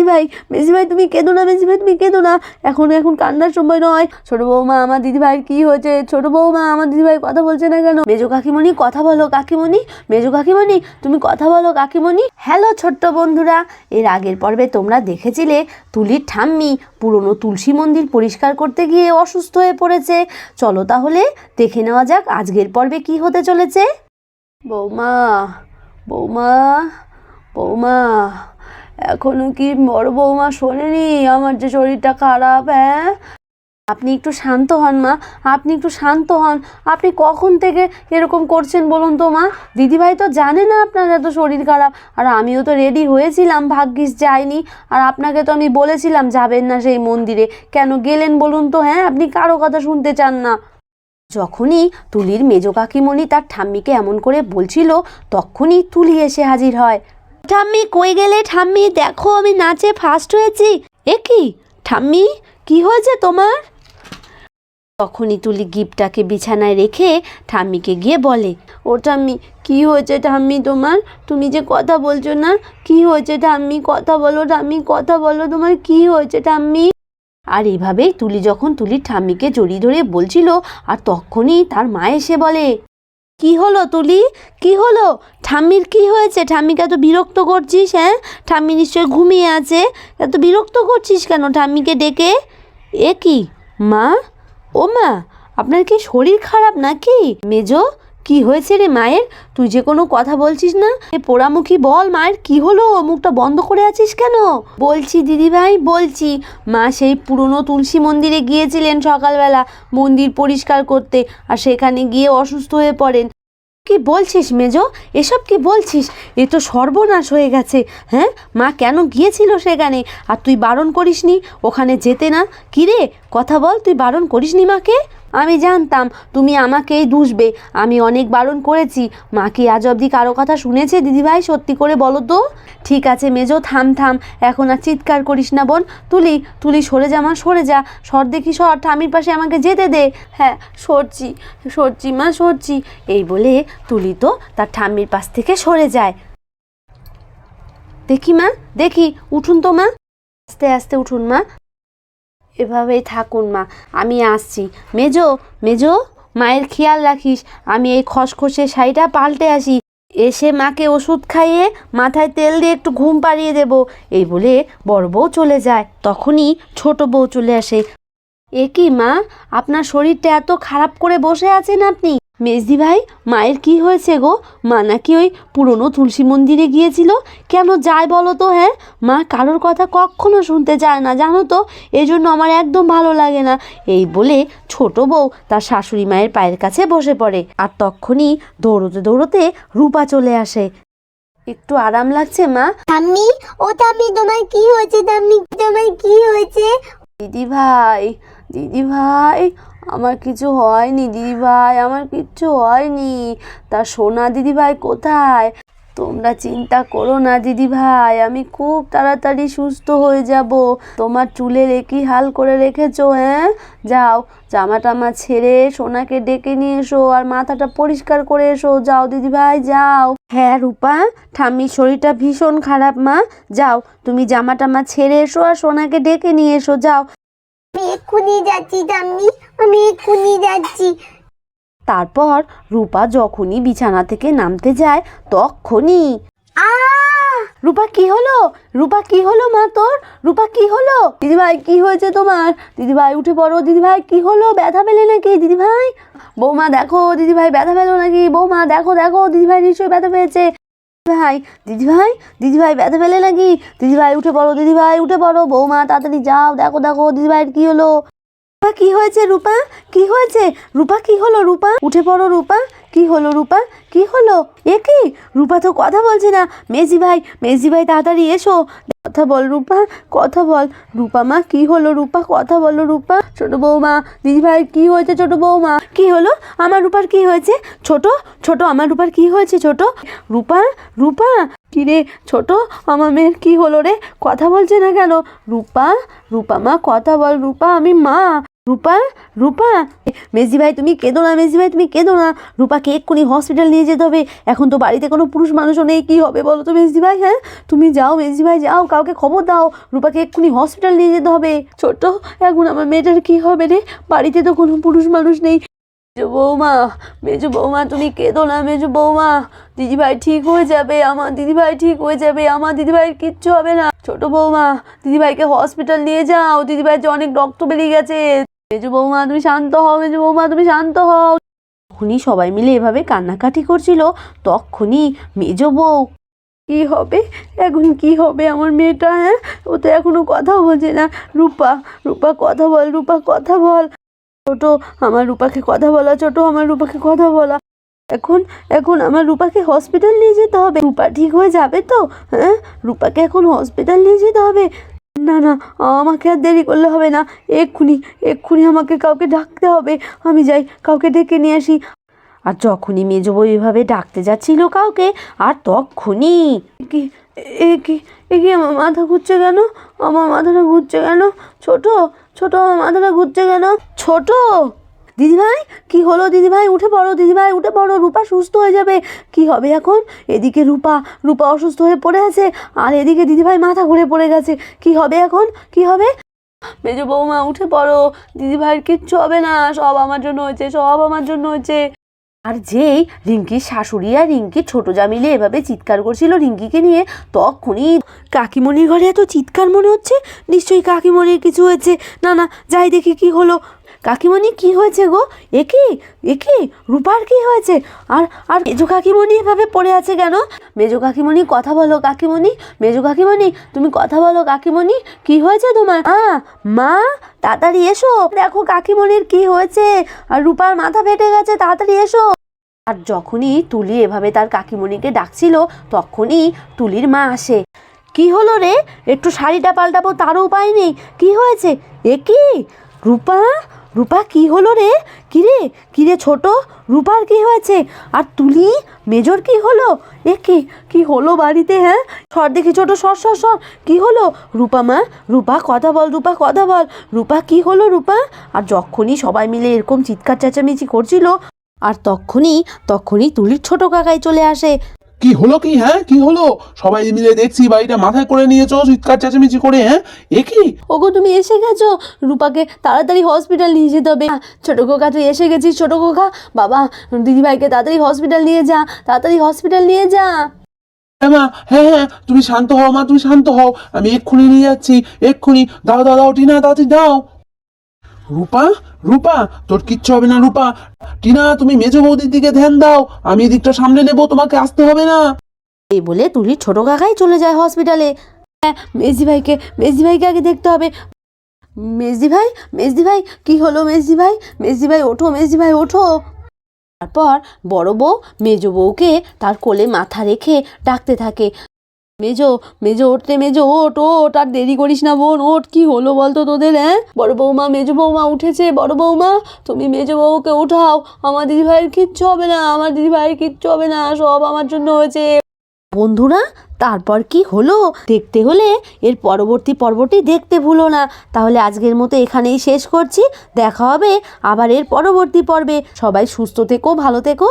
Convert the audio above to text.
মেজি ভাই মেজি ভাই তুমি কেঁদো না, মেজি ভাই তুমি কেঁদো না। এখন এখন কান্নার সময় নয়। ছোট বৌমা, আমার দিদি ভাইয়ের কি হয়েছে? ছোট বৌমা, আমার দিদি ভাই কথা বলছে না কেন? মেজো কাকিমণি, কথা বলো কাকিমণি। মেজো কাকিমণি, তুমি কথা বলো কাকিমণি। হ্যালো ছোট্ট বন্ধুরা, এর আগের পর্বে তোমরা দেখেছিলে তুলির ঠাম্মি পুরনো তুলসী মন্দির পরিষ্কার করতে গিয়ে অসুস্থ হয়ে পড়েছে। চলো তাহলে দেখে নেওয়া যাক আজকের পর্বে কি হতে চলেছে। বৌমা বৌমা বৌমা। এখনও কি বড় বৌমা শোনেনি? আমার যে শরীরটা খারাপ হ্যাঁ? আপনি একটু শান্ত হন, মা। আপনি একটু শান্ত হন। আপনি কখন থেকে এরকম করছেন বলুন তো, মা? দিদিভাই তো জানে না আপনার এত শরীর খারাপ। আর আমিও তো রেডি হয়েছিলাম, ভাগ্যিস যাইনি আর আপনাকে তো আমি বলেছিলাম, যাবেন না সেই মন্দিরে। কেন গেলেন বলুন তো হ্যাঁ? আপনি কারও কথা শুনতে চান না। যখনই তুলির মেজ কাকিমণি তার ঠাম্মিকে এমন করে বলছিল, তখনই তুলি এসে হাজির হয়। ঠাম্মি কই গেলে ঠাম্মি? দেখো, আমি নাচে ফার্স্ট হয়েছি। এ কি? ঠাম্মি, কি হয়েছে তোমার? তখনই তুলি গিফটটাকে বিছানায় রেখে ঠাম্মিকে গিয়ে বলে, ও ঠাম্মি, কি হয়েছে ঠাম্মি তোমার? তুমি যে কথা বলছো না? কি হয়েছে ঠাম্মি? কথা বলো ঠাম্মি, কথা বলো তোমার, কি হয়েছে ঠাম্মি? আর এভাবেই তুলি যখন তুলির ঠাম্মিকে জড়িয়ে ধরে বলছিল, আর তখনই তার মা এসে বলে কি হলো তুলি? কি হলো? ঠাম্মির কি হয়েছে? ঠাম্মিকে এত বিরক্ত করছিস হ্যাঁ? ঠাম্মি নিশ্চয়ই ঘুমিয়ে আছে। এত বিরক্ত করছিস কেন ঠাম্মিকে ডেকে? এ কি? মা? ও মা, আপনার কি শরীর খারাপ নাকি? মেজো কি হয়েছে রে মায়ের? তুই যে কোনো কথা বলছিস না? এ পোড়ামুখী বল মায়ের, কি হলো? মুখটা বন্ধ করে আছিস কেন? বলছি দিদিভাই, বলছি। মা সেই পুরনো তুলসী মন্দিরে গিয়েছিলেন সকালবেলা মন্দির পরিষ্কার করতে আর সেখানে গিয়ে অসুস্থ হয়ে পড়েন। কি বলছিস মেজো? এসব কি বলছিস? এ তো সর্বনাশ হয়ে গেছে হ্যাঁ? মা কেন গিয়েছিল সেখানে? আর তুই বারণ করিসনি? ওখানে যেতে না? কি রে কথা বল, তুই বারণ করিসনি মাকে? আমি জানতাম তুমি আমাকেই দুষবে। আমি অনেক বারণ করেছি। মা কি আজ অবধি কারও কথা শুনেছে? দিদিভাই, সত্যি করে বলো তো। ঠিক আছে মেজো, থাম থাম। এখন আর চিৎকার করিস না বোন। তুলি তুলি, সরে যা মা, সরে যা। সর দেখি, সর। ঠামির পাশে আমাকে যেতে দে। হ্যাঁ সরছি সরছি মা, সরছি। এই বলে তুলি তো তার ঠাম্মির পাশ থেকে সরে যায়। দেখি মা, দেখি, উঠুন তো মা। আস্তে আস্তে উঠুন মা। এভাবেই থাকুন, মা। আমি আসছি। মেজো মেজো, মায়ের খেয়াল রাখিস। আমি এই খসখসে শাড়িটা পাল্টে আসি। এসে মাকে ওষুধ খাইয়ে মাথায় তেল দিয়ে একটু ঘুম পাড়িয়ে দেব। এই বলে বড় বউ চলে যায়। তখনই ছোট বউ চলে আসে। এ কি, মা? আপনার শরীরটা এত খারাপ করে বসে আছেন আপনি? মেজদি ভাই মায়ের কি হয়েছে গো? মা নাকি ওই পুরনো তুলসী মন্দিরে গিয়েছিল? কেন যায় বলো তো হ্যাঁ? মা কারোর কথা কখনো শুনতে চায় না জানো তো? এই জন্য আমার একদম ভালো লাগে না। এই বলে ছোট বউ তার শাশুড়ি মায়ের পায়ের কাছে বসে পড়ে আর তখনই দৌড়তে দৌড়তে রূপা চলে আসে। একটু আরাম লাগছে মা? ঠাম্মি ও ঠাম্মি তোমার কি হয়েছে ঠাম্মি? তোমার কি হয়েছে? দিদি ভাই দিদি ভাই আমার কিছু হয়নি দিদি ভাই আমার কিচ্ছু হয়নি। তা সোনা দিদি ভাই কোথায়? তোমরা চিন্তা করো না দিদি ভাই আমি খুব তাড়াতাড়ি সুস্থ হয়ে যাব। তোমার চুলের একই হাল করে রেখেছো হ্যাঁ? যাও জামা টামা ছেড়ে সোনাকে ডেকে নিয়ে এসো আর মাথাটা পরিষ্কার করে এসো। যাও দিদি ভাই যাও। হ্যাঁ রূপা, ঠাম্মির শরীরটা ভীষণ খারাপ, মা। যাও, তুমি জামা টামা ছেড়ে এসো আর সোনাকে ডেকে নিয়ে এসো। যাও। আমি এক্ষুনি যাচ্ছি ঠাম্মি আমি এক্ষুনি যাচ্ছি। তারপর রূপা যখনই বিছানা থেকে নামতে যায় তখনই রূপা কি হলো? রূপা কি হলো মা তোর? রূপা কি হলো? দিদিভাই কি হয়েছে তোমার? দিদিভাই উঠে পড়ো। দিদিভাই কি হলো? ব্যথা পেলে নাকি? দিদিভাই? বৌমা দেখো দিদিভাই ব্যথা পেল নাকি? বৌমা দেখো দেখো দিদিভাই নিশ্চয়ই ব্যথা পেয়েছে। ভাই, দিদিভাই দিদিভাই ব্যথা পেলে নাকি? দিদিভাই, উঠে পড়ো, দিদিভাই, উঠে পড়ো। বৌমা, তাড়াতাড়ি যাও, দেখো দেখো, দিদিভাইয়ের কি হলো? রূপা, কি হয়েছে রূপা? কি হয়েছে? রূপা, কি হলো রূপা? উঠে পড়ো, রূপা। কি হলো রূপা? কি হলো? এ কি? রূপা তো কথা বলছে না। মেজি ভাই মেজি ভাই, তাড়াতাড়ি এসো। কথা বল রূপা, কথা বল। রূপা মা, কি হলো রূপা? কথা বলো রূপা। ছোট বৌমা দিদি ভাই কি হয়েছে ছোট বৌমা? কি হলো? আমার রূপার কি হয়েছে? ছোট ছোট, আমার রূপার কি হয়েছে ছোট? রূপা রূপা? কি রে, ছোট, আমার মেয়ের কি হলো রে? কথা বলছে না কেন? রূপা রূপা মা, কথা বল রূপা, আমি মা। রূপা রূপা? মেজি ভাই, তুমি কেঁদো না, মেজি ভাই, তুমি কেঁদো না। রূপাকে এক্ষুনি হসপিটাল নিয়ে যেতে হবে। এখন তো বাড়িতে কোনো পুরুষ মানুষও নেই, কী হবে বলো তো মেজি ভাই হ্যাঁ? তুমি যাও, মেজি ভাই, যাও, কাউকে খবর দাও। রূপাকে এক্ষুনি হসপিটাল নিয়ে যেতে হবে। ছোট, এখন আমার মেয়েটার কী হবে রে? বাড়িতে তো কোনো পুরুষ মানুষ নেই। মেজো বৌমা মেজো বৌমা, তুমি কেঁদো না মেজো বৌমা। দিদিভাই ঠিক হয়ে যাবে, আমার দিদিভাই ঠিক হয়ে যাবে, আমার দিদিভাইয়ের কিচ্ছু হবে না। ছোট বৌমা, দিদিভাইকে হসপিটাল নিয়ে যাও দিদিভাইয়ের যে অনেক রক্ত বেরিয়ে গেছে। মেজো বৌমা, তুমি শান্ত হও, মেজো বৌমা, তুমি শান্ত হও। তখনই সবাই মিলে এভাবে কান্নাকাটি করছিল, তখনই মেজো বউ, কি হবে? এখন কি হবে আমার মেয়েটা হ্যাঁ? ও তো এখনও কথা বলছে না। রূপা রূপা কথা বল, রূপা কথা বল। ছোট, আমার রূপাকে কথা বলা, ছোট আমার রূপাকে কথা বলা। এখন এখন আমার রূপাকে হসপিটাল নিয়ে যেতে হবে। রূপা ঠিক হয়ে যাবে তো? হ্যাঁ? রূপাকে এখন হসপিটাল নিয়ে যেতে হবে? না না, আমাকে আর দেরি করলে হবে না। এক্ষুনি এক্ষুনি আমাকে কাউকে ডাকতে হবে। আমি যাই, কাউকে ডেকে নিয়ে আসি। আর যখনই মেজো বউ এভাবে ডাকতে যাচ্ছিল কাউকে, আর তখনই কি এ কি এ কি আমার মাথা ঘুরছে কেন? আমার মাথাটা ঘুরছে কেন? ছোট ছোট আমার মাথাটা ঘুরছে কেন? ছোট! দিদিভাই, কি হলো দিদিভাই? উঠে পড়ো দিদিভাই, উঠে পড়ো। রূপা সুস্থ হয়ে যাবে। কি হবে এখন? এদিকে রূপা রূপা অসুস্থ হয়ে পড়ে আছে, আর এদিকে দিদিভাই মাথা ঘুরে পড়ে গেছে। কি হবে এখন? কি হবে? মেজো বৌমা উঠে পড়ো। দিদিভাইয়ের কিচ্ছু হবে না। সব আমার জন্য হয়েছে, সব আমার জন্য হয়েছে। আর যেই রিঙ্কির শাশুড়ি আর রিঙ্কির ছোট জামিলে এভাবে চিৎকার করছিল রিঙ্কিকে নিয়ে, তখনই কাকিমণির ঘরে এত চিৎকার মনে হচ্ছে? নিশ্চয়ই কাকিমণির কিছু হয়েছে। না না, যাই দেখি কি হলো। কাকিমণি কি হয়েছে গো? এ কি? এ কি? রূপার কি হয়েছে? আর আর মেজো কাকিমণি এভাবে পড়ে আছে কেন? মেজো কাকিমণি, কথা বলো কাকিমণি। মেজো কাকিমণি, তুমি কথা বলো কাকিমণি। কি হয়েছে তোমার? আ, মা, তাড়াতাড়ি এসো। দেখো কাকিমণির কি হয়েছে। আর রূপার মাথা ফেটে গেছে, তাড়াতাড়ি এসো। আর যখনই তুলি এভাবে তার কাকিমণিকে ডাকছিল, তখনই তুলির মা আসে। কি হলো রে? একটু শাড়িটা পাল্টাবো, তারও উপায় নেই। কি হয়েছে? এ রূপা রূপা, কি হলো রে? কিরে? কিরে ছোট? রূপার কি হয়েছে? আর তুলি, মেজর কি হলো? এ কি কি হলো বাড়িতে হ্যাঁ? সর দেখি ছোট, সর সর সর। কি হলো? রূপা মা, রূপা, কথা বল, রূপা, কথা বল। রূপা, কি হলো রূপা? আর যখনই সবাই মিলে এরকম চিৎকার চেঁচামেচি করছিল, আর তখনই তখনই তুলির ছোট কাকাই চলে আসে। কি হলো কি হ্যাঁ? কি হলো? সবাই মিলে দেখছি বাড়িটা মাথায় করে নিয়েছো চিৎকার চেঁচামেচি করে হ্যাঁ? এ কি? ওগো তুমি এসে গেছো? রূপাকে তাড়াতাড়ি হসপিটাল নিয়ে যেতে হবে। ছোট কোকা তুই এসে গেছিস ছোট কোকা বাবা দিদিভাইকে তাড়াতাড়ি হসপিটাল নিয়ে যা তাড়াতাড়ি হসপিটাল নিয়ে যা। হ্যাঁ মা হ্যাঁ হ্যাঁ তুমি শান্ত হও মা তুমি শান্ত হও। আমি এক্ষুনি নিয়ে যাচ্ছি এক্ষুনি। দাও দাও দাও টিনা তাড়াতাড়ি দাও। রূপা? রূপা, তোর কিচ্ছু হবে না, রূপা। টিনা, তুমি মেজ বৌদির দিকে ধ্যান দাও। আমি এদিকটা সামনে নেব, তোমাকে আসতে হবে না। এই বলে তুলির ছোট কাকাই চলে যায় হসপিটালে। হ্যাঁ মেজি ভাইকে মেজি ভাইকে আগে দেখতে হবে। মেজদি ভাই মেজদি ভাই কি হলো মেজদি ভাই মেজি ভাই ওঠো মেজদি ভাই ওঠো। তারপর বড় বউ মেজ বউকে তার কোলে মাথা রেখে ডাকতে থাকে। মেজো মেজো ওঠতে মেজো ওট ওট আর দেরি করিস না বোন ওট কি হলো বলতো তোদের হ্যাঁ? বড় বৌমা, মেজো বৌমা উঠেছে। বড় বৌমা, তুমি মেজো বউকে উঠাও। আমার দিদি ভাইয়ের কিচ্ছু হবে না, আমার দিদি ভাইয়ের কিচ্ছু হবে না, সব আমার জন্য হয়েছে। বন্ধুরা, তারপর কি হলো? দেখতে হলে এর পরবর্তী পর্বটি দেখতে ভুলো না। তাহলে আজকের মতো এখানেই শেষ করছি। দেখা হবে আবার এর পরবর্তী পর্বে। সবাই সুস্থ থেকো, ভালো থেকো।